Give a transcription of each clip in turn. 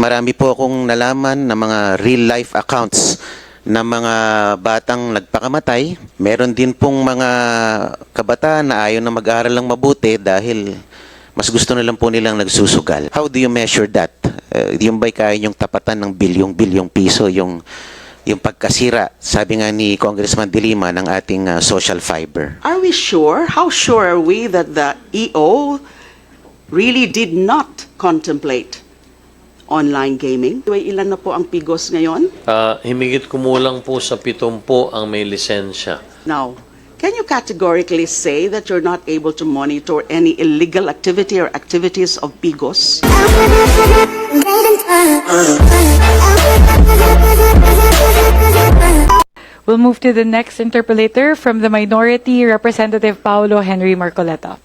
Marami po akong nalaman na mga real life accounts ng mga batang nagpakamatay. Meron din pong mga kabataan na ayaw na mag-aaral ng mabuti dahil mas gusto na lang po nilang nagsusugal. How do you measure that? Uh, yung ba'y kaya yung tapatan ng bilyong-bilyong piso yung yung pagkasira, sabi nga ni Congressman Dilima ng ating uh, social fiber. Are we sure? How sure are we that the EO really did not contemplate online gaming? May ilan na po ang pigos ngayon? Ah, himigit kumulang po sa pitumpo ang may lisensya. Now, can you categorically say that you're not able to monitor any illegal activity or activities of pigos? We'll move to the next interpolator from the minority, Representative Paulo Henry Marcoleta.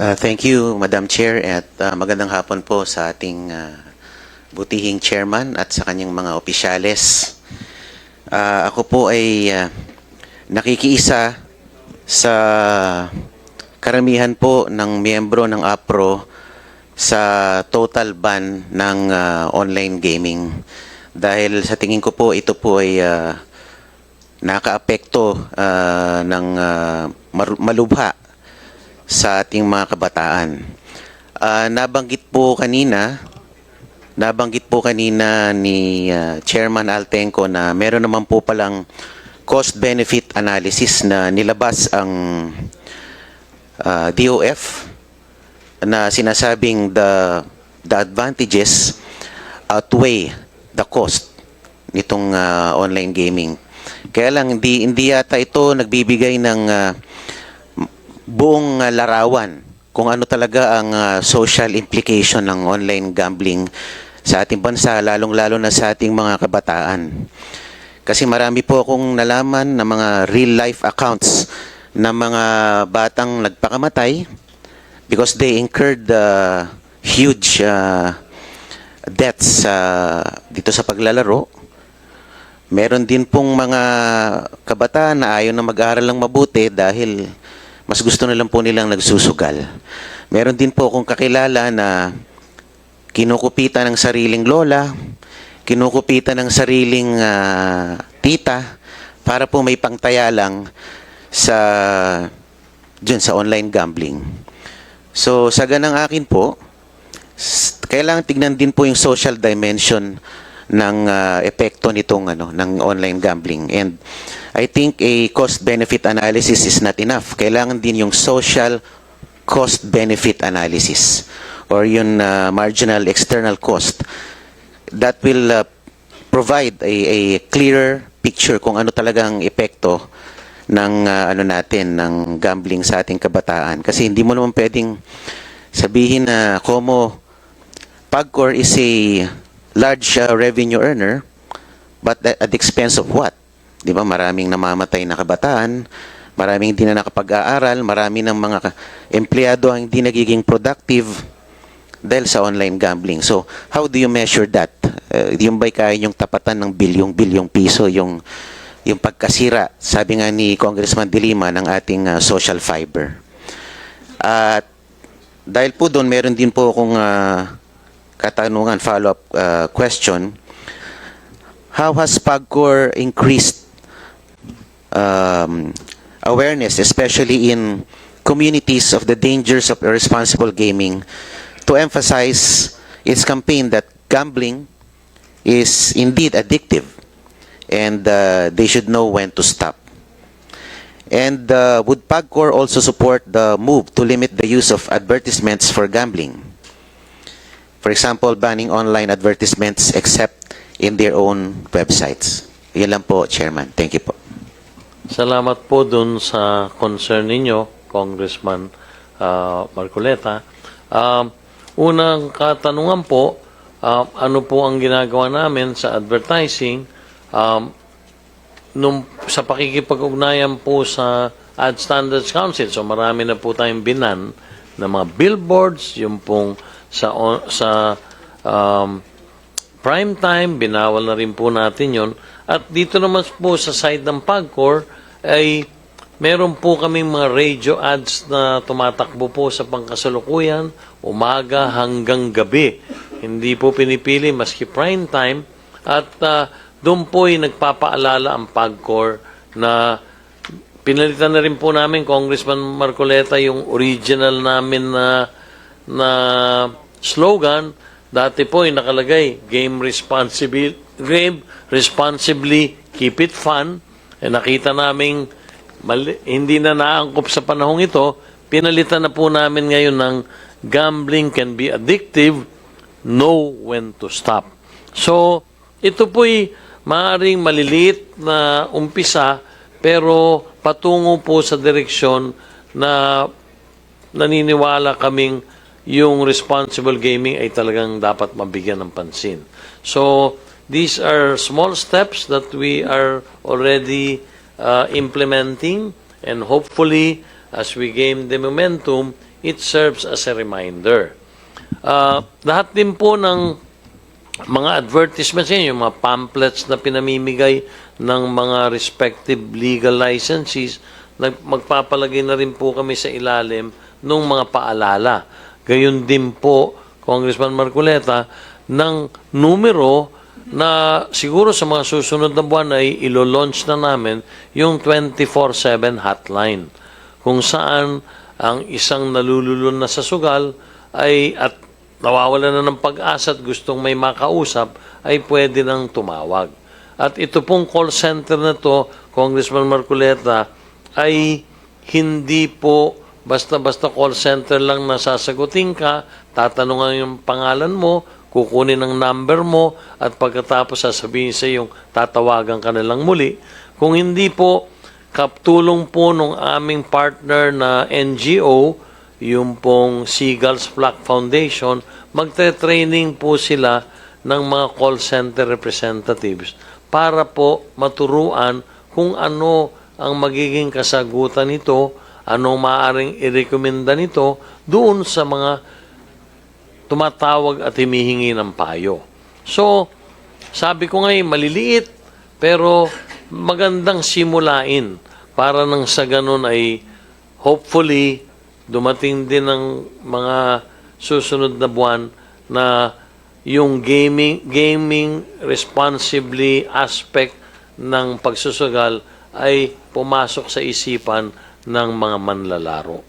Uh, thank you, Madam Chair, at uh, magandang hapon po sa ating uh, butihing chairman at sa kanyang mga opisyales. Uh, ako po ay uh, nakikiisa sa karamihan po ng miyembro ng APRO sa total ban ng uh, online gaming. Dahil sa tingin ko po, ito po ay uh, nakaapekto uh, ng uh, malubha sa ating mga kabataan. Ah, nabanggit po kanina, nabanggit po kanina ni ah, Chairman Altenco na meron naman po palang cost-benefit analysis na nilabas ang ah, DOF na sinasabing the the advantages outweigh the cost nitong ah, online gaming. Kaya lang hindi hindi yata ito nagbibigay ng ah, buong uh, larawan kung ano talaga ang uh, social implication ng online gambling sa ating bansa, lalong-lalo na sa ating mga kabataan. Kasi marami po akong nalaman na mga real-life accounts ng mga batang nagpakamatay because they incurred uh, huge uh, debts uh, dito sa paglalaro. Meron din pong mga kabataan na ayaw na mag-aaral ng mabuti dahil mas gusto na lang po nilang nagsusugal. Meron din po akong kakilala na kinukupitan ng sariling lola, kinukupitan ng sariling ah, tita para po may pangtaya lang sa dyan sa online gambling. So sa ganang akin po, kailangan tignan din po yung social dimension ng ah, epekto nitong ano ng online gambling and I think a cost benefit analysis is not enough. Kailangan din yung social cost benefit analysis or yung ah, marginal external cost that will ah, provide a, a clearer picture kung ano talagang epekto ng ah, ano natin ng gambling sa ating kabataan kasi hindi mo naman pwedeng sabihin na como Pagcor is a large uh, revenue earner, but at the expense of what? Di ba? Maraming namamatay na kabataan, maraming hindi na nakapag-aaral, marami ng mga empleyado ang hindi nagiging productive dahil sa online gambling. So, how do you measure that? Uh, yung ba'y kaya yung tapatan ng bilyong-bilyong piso, yung, yung pagkasira, sabi nga ni Congressman Dilima ng ating uh, social fiber. At dahil po doon, meron din po akong ah, katanungan, follow-up ah, question. How has PAGCOR increased um, awareness, especially in communities of the dangers of irresponsible gaming, to emphasize its campaign that gambling is indeed addictive and uh, they should know when to stop. And uh, would PAGCOR also support the move to limit the use of advertisements for gambling? For example, banning online advertisements except in their own websites. Yan lang po, Chairman. Thank you po. Salamat po dun sa concern ninyo, Congressman ah, Marcoleta. Um, unang katanungan po, ah, ano po ang ginagawa namin sa advertising? Um, nung, sa pakikipag-ugnayan po sa Ad Standards Council, so marami na po tayong binan na mga billboards, yung pong sa, sa um, prime time, binawal na rin po natin yon. At dito naman po sa side ng PAGCOR ay meron po kaming mga radio ads na tumatakbo po sa pangkasalukuyan, umaga hanggang gabi. Hindi po pinipili maski prime time. At ah, doon po'y nagpapaalala ang PAGCOR na pinalitan na rin po namin, Congressman Marcoleta, yung original namin na, na slogan. Dati po ay nakalagay, game responsibly, game responsibly, keep it fun. Eh, nakita namin mali, hindi na naangkop sa panahong ito, pinalitan na po namin ngayon ng gambling can be addictive, know when to stop. So, ito po'y maaaring maliliit na umpisa, pero patungo po sa direksyon na naniniwala kaming yung responsible gaming ay talagang dapat mabigyan ng pansin. So, these are small steps that we are already uh, implementing and hopefully as we gain the momentum, it serves as a reminder. Uh, lahat din po ng mga advertisements yan, yung mga pamphlets na pinamimigay ng mga respective legal licenses, magpapalagay na rin po kami sa ilalim ng mga paalala. Gayun din po, Congressman Marcoleta, ng numero na siguro sa mga susunod na buwan ay ilo-launch na namin yung 24-7 hotline kung saan ang isang nalululun na sa sugal ay at nawawala na ng pag-asa at gustong may makausap ay pwede nang tumawag. At ito pong call center na to, Congressman Marcoleta, ay hindi po basta-basta call center lang na sasagutin ka, tatanungan yung pangalan mo, kukunin ang number mo, at pagkatapos sasabihin sa yung tatawagan ka na lang muli. Kung hindi po, kaptulong po nung aming partner na NGO, yung pong Seagulls Flock Foundation, magte-training po sila ng mga call center representatives para po maturuan kung ano ang magiging kasagutan nito, anong maaaring irekomenda nito doon sa mga tumatawag at humihingi ng payo. So, sabi ko ngayon, maliliit, pero magandang simulain para nang sa ganun ay hopefully dumating din ng mga susunod na buwan na yung gaming gaming responsibly aspect ng pagsusugal ay pumasok sa isipan ng mga manlalaro.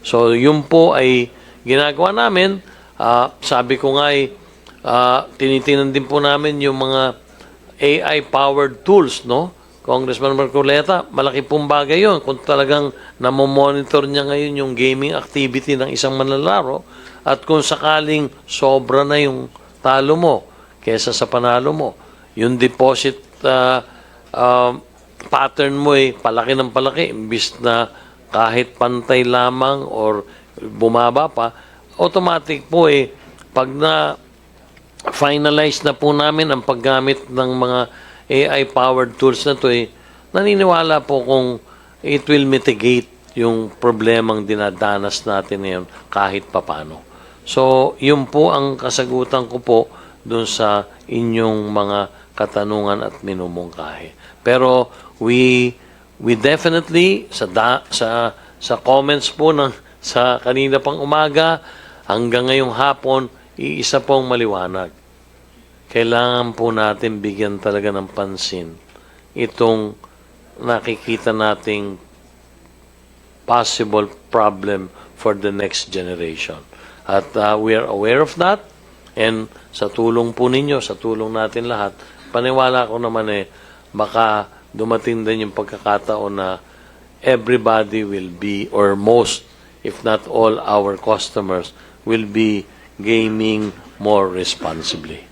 So, yun po ay ginagawa namin. Ah, sabi ko nga ay ah, tinitingnan din po namin yung mga AI-powered tools, no? Congressman Marcoleta, malaki pong bagay yun. Kung talagang namomonitor niya ngayon yung gaming activity ng isang manlalaro at kung sakaling sobra na yung talo mo kesa sa panalo mo, yung deposit ah, ah, pattern mo ay palaki ng palaki imbis na kahit pantay lamang or bumaba pa, automatic po eh, pag na finalize na po namin ang paggamit ng mga AI-powered tools na to eh, naniniwala po kung it will mitigate yung problemang dinadanas natin ngayon kahit papano. So, yun po ang kasagutan ko po dun sa inyong mga katanungan at minumungkahi. Pero we we definitely sa da, sa sa comments po ng sa kanina pang umaga hanggang ngayong hapon iisa pong maliwanag. Kailangan po natin bigyan talaga ng pansin itong nakikita nating possible problem for the next generation. At uh, we are aware of that and sa tulong po ninyo, sa tulong natin lahat, paniwala ko naman eh, baka dumating din yung pagkakataon na everybody will be, or most, if not all our customers, will be gaming more responsibly.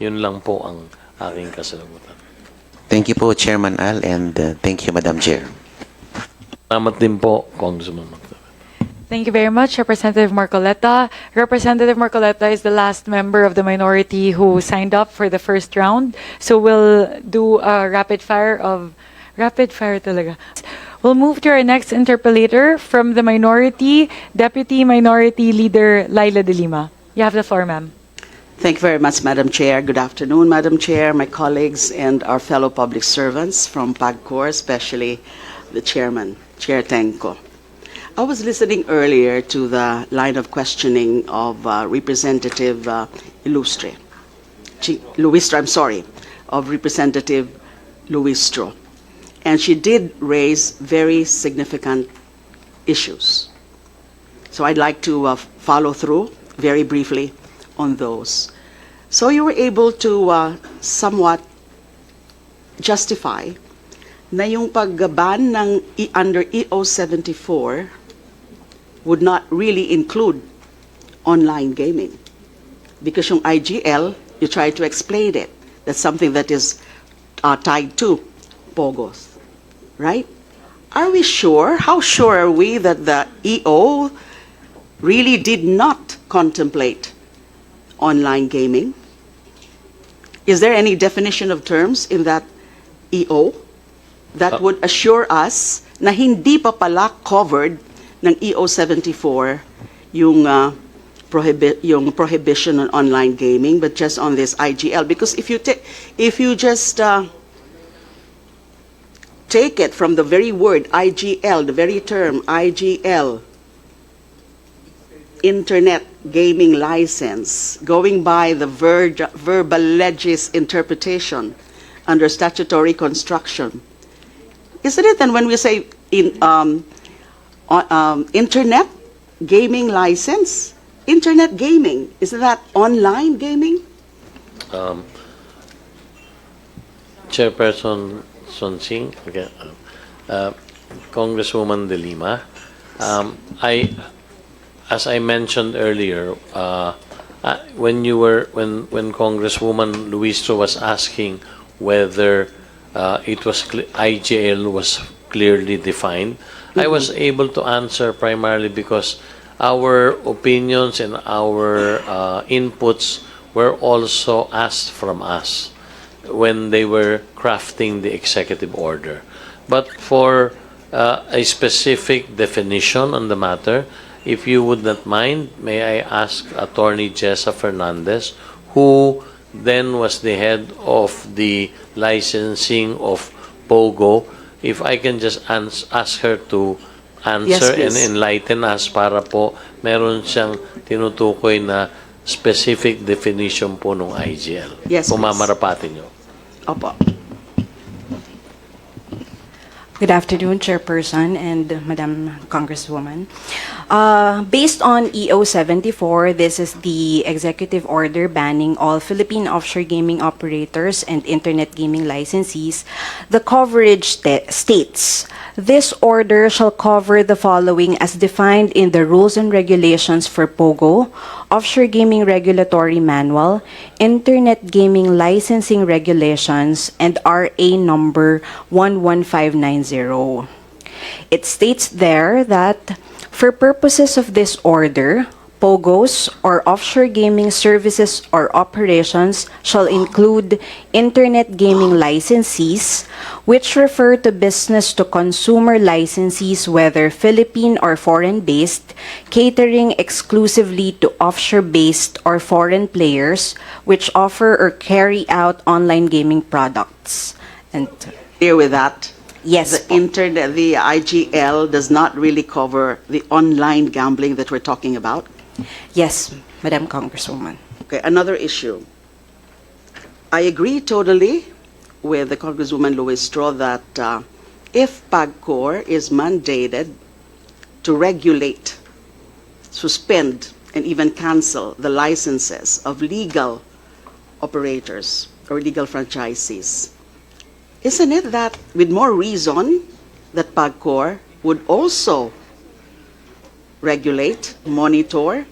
Yun lang po ang aking kasagutan. Thank you po, Chairman Al, and uh, thank you, Madam Chair. Salamat din po, Congressman Magdalena. Thank you very much, Representative Marcoleta. Representative Marcoleta is the last member of the minority who signed up for the first round. So we'll do a rapid fire of rapid fire talaga. We'll move to our next interpellator from the minority, Deputy Minority Leader Laila De Lima. You have the floor, ma'am. Thank you very much, Madam Chair. Good afternoon, Madam Chair, my colleagues, and our fellow public servants from PAGCOR, especially the chairman. Chair Tenko. I was listening earlier to the line of questioning of uh, Representative uh, Illustre. Luistro, I'm sorry, of Representative Luistro. And she did raise very significant issues. So I'd like to uh, follow through very briefly on those. So you were able to uh, somewhat justify na yung pagban ng E- under EO 74 would not really include online gaming. Because yung IGL, you try to explain it. That's something that is uh, tied to POGOS. Right? Are we sure? How sure are we that the EO really did not contemplate online gaming? Is there any definition of terms in that EO that would assure us na hindi pa pala covered ng EO 74 yung uh, prohibi- yung prohibition on online gaming but just on this IGL because if you take if you just uh, take it from the very word IGL the very term IGL internet gaming license, going by the ver- verbal legis interpretation under statutory construction. Isn't it then when we say in, um, um, internet gaming license, internet gaming, isn't that online gaming? Um, Chairperson Sonsing, okay, uh, Congresswoman De Lima, um, I, as I mentioned earlier, uh, uh, when you were when when Congresswoman Luistro was asking whether uh, it was IGL was clearly defined, I was able to answer primarily because our opinions and our uh, inputs were also asked from us when they were crafting the executive order. But for uh, a specific definition on the matter, if you would not mind, may I ask Attorney Jessa Fernandez, who then was the head of the licensing of POGO, if I can just ask her to answer and please. enlighten us para po meron siyang tinutukoy na specific definition po ng IGL. Yes, Kung please. mamarapatin nyo. Opo. Good afternoon, Chairperson and Madam Congresswoman. Uh, Based on EO 74, this is the executive order banning all Philippine offshore gaming operators and internet gaming licensees. The coverage states, "This order shall cover the following as defined in the rules and regulations for POGO, Offshore Gaming Regulatory Manual, Internet Gaming Licensing Regulations, and RA number 11590. It states there that for purposes of this order, POGOs or offshore gaming services or operations shall include internet gaming licensees, which refer to business to consumer licensees, whether Philippine or foreign based, catering exclusively to offshore based or foreign players, which offer or carry out online gaming products. And Clear with that? yes, The internet, the IGL does not really cover the online gambling that we're talking about? Yes, Madam Congresswoman. Okay, another issue. I agree totally with the Congresswoman Luistro that uh, if PAGCOR is mandated to regulate, suspend, and even cancel the licenses of legal operators or legal franchisees, isn't it that with more reason that PAGCOR would also regulate, monitor,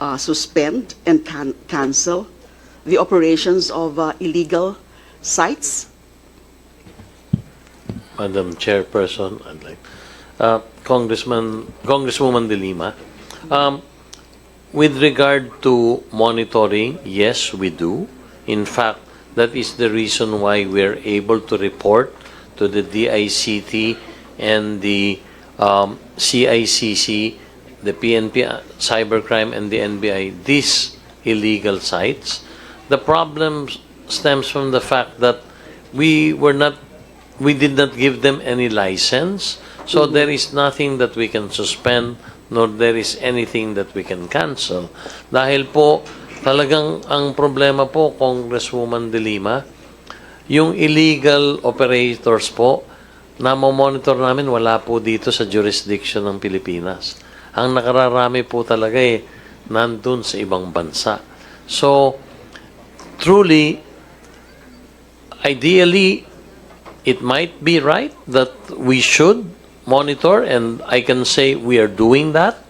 uh, suspend, and can- cancel the operations of uh, illegal sites? Madam Chairperson, I'd like, uh, Congressman, Congresswoman De Lima, um, with regard to monitoring, yes, we do. In fact, that is the reason why we're able to report to the DICT and the um, CICC, the PNP uh, Cybercrime and the NBI, these illegal sites. The problem stems from the fact that we were not we did not give them any license. So there is nothing that we can suspend nor there is anything that we can cancel. Dahil po, talagang ang problema po, Congresswoman De Lima, yung illegal operators po, na monitor namin, wala po dito sa jurisdiction ng Pilipinas. Ang nakararami po talaga eh, nandun sa ibang bansa. So, truly, ideally, it might be right that we should monitor, and I can say we are doing that,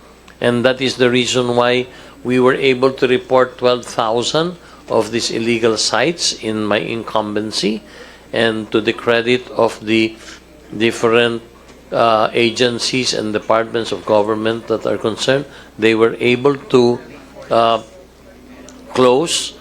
and that is the reason why we were able to report 12,000 of these illegal sites in my incumbency, and to the credit of the different uh, agencies and departments of government that are concerned, they were able to uh, close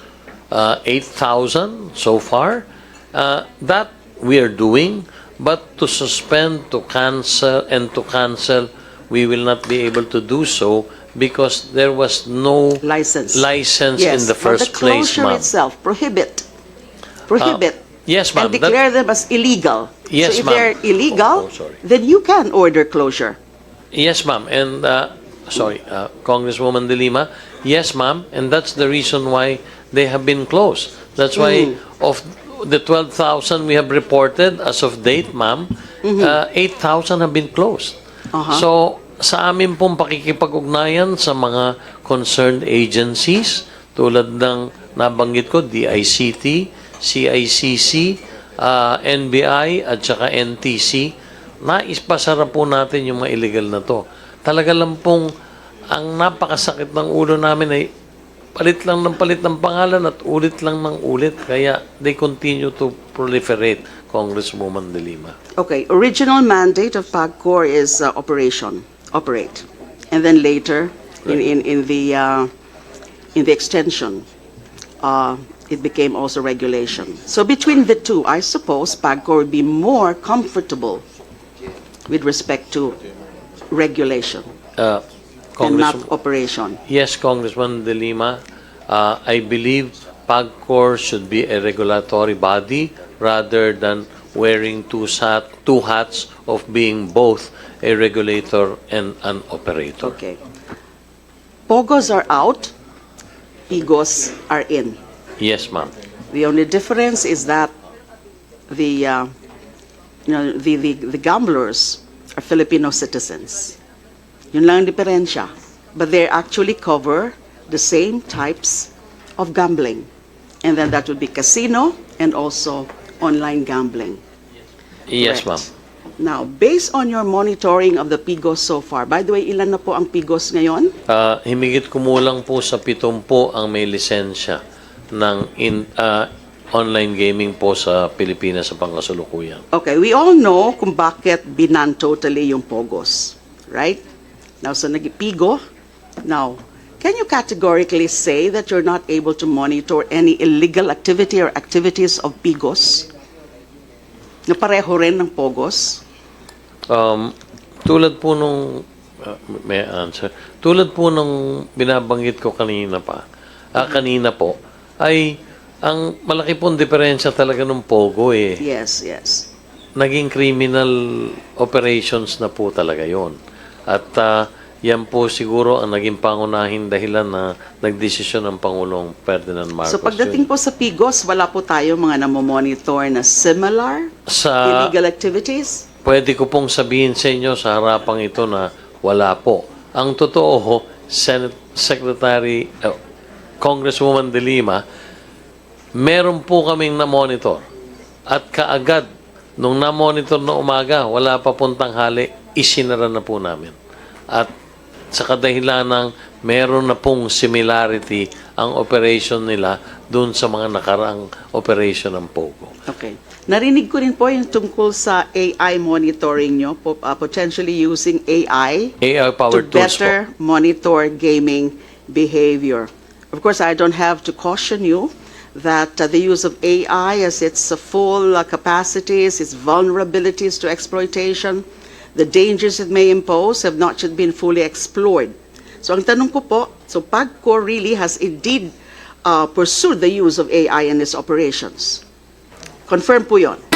uh, 8,000 so far. Uh, that we are doing, but to suspend, to cancel, and to cancel, we will not be able to do so because there was no License. license Yes, in the but first place, closure itself, prohibit, prohibit. Yes, ma'am, And that- declare them as illegal. Yes, So if they're illegal, Oh, oh, then you can order closure. Yes, ma'am. And, uh, sorry, uh, Congresswoman De Lima, yes, ma'am, and that's the reason why they have been closed. That's why of the 12,000 we have reported as of date, ma'am, uh, 8,000 have been closed. Uh-huh. So, sa amin pong pakikipag-ugnayan sa mga concerned agencies, tulad ng nabanggit ko, DICT, CICC, uh, NBI, at saka NTC, naispasara po natin yung mga illegal na to. Talaga lang pong ang napakasakit ng ulo namin ay palit lang ng palit ng pangalan at ulit lang ng ulit. Kaya they continue to proliferate, Congresswoman De Lima. Okay, original mandate of PAGCOR is uh, operation, operate. And then later, in, in, in the, uh, in the extension, uh, it became also regulation. So between the two, I suppose PAGCOR would be more comfortable with respect to regulation Uh, and not operation. yes, Congressman De Lima, uh, I believe PAGCOR should be a regulatory body rather than wearing two, sat, two hats of being both a regulator and an operator. Okay. POGOs are out, PIGOs are in. Yes, ma'am. The only difference is that the, uh, you know, the, the, the gamblers are Filipino citizens. Yun lang ang diferensya. But they actually cover the same types of gambling. And then that would be casino and also online gambling. Yes, ma'am. Now, based on your monitoring of the PIGOS so far, by the way, ilan na po ang PIGOS ngayon? Ah, himigit kumulang po sa pitumpo ang may lisensya ng in, ah, online gaming po sa Pilipinas sa pangkasulukuyan. Okay, we all know kung bakit binan totally yung POGOS, right? Now, so nag-PIGO. Now, can you categorically say that you're not able to monitor any illegal activity or activities of PIGOS? Na pareho rin ng POGOS? Um, tulad po nung, ah, may answer, tulad po nung binabanggit ko kanina pa, ah, kanina po, ay ang malaki pong diferensya talaga ng Pogo eh. Yes, yes. Naging criminal operations na po talaga yon. At ah, yan po siguro ang naging pangunahing dahilan na nagdesisyon ng Pangulong Ferdinand Marcos. So pagdating po sa PIGOS, wala po tayo mga namomonitor na similar sa illegal activities? Pwede ko pong sabihin sa inyo sa harapang ito na wala po. Ang totoo ho, Senate Secretary, uh, Congresswoman De Lima, meron po kaming na-monitor. At kaagad, nung na-monitor na umaga, wala pa pong tanghali, isinara na po namin. At sa kadahilan ng meron na pong similarity ang operation nila doon sa mga nakaraang operation ng POGO. Okay. Narinig ko rin po yung tungkol sa AI monitoring nyo, po, uh, potentially using AI to AI-powered tools po. better monitor gaming behavior. Of course, I don't have to caution you that uh, the use of AI as its uh, full uh, capacities, its vulnerabilities to exploitation, the dangers it may impose have not yet been fully explored. So ang tanong ko po, so PAGCOR really has indeed uh, pursued the use of AI in its operations. Confirm po yon.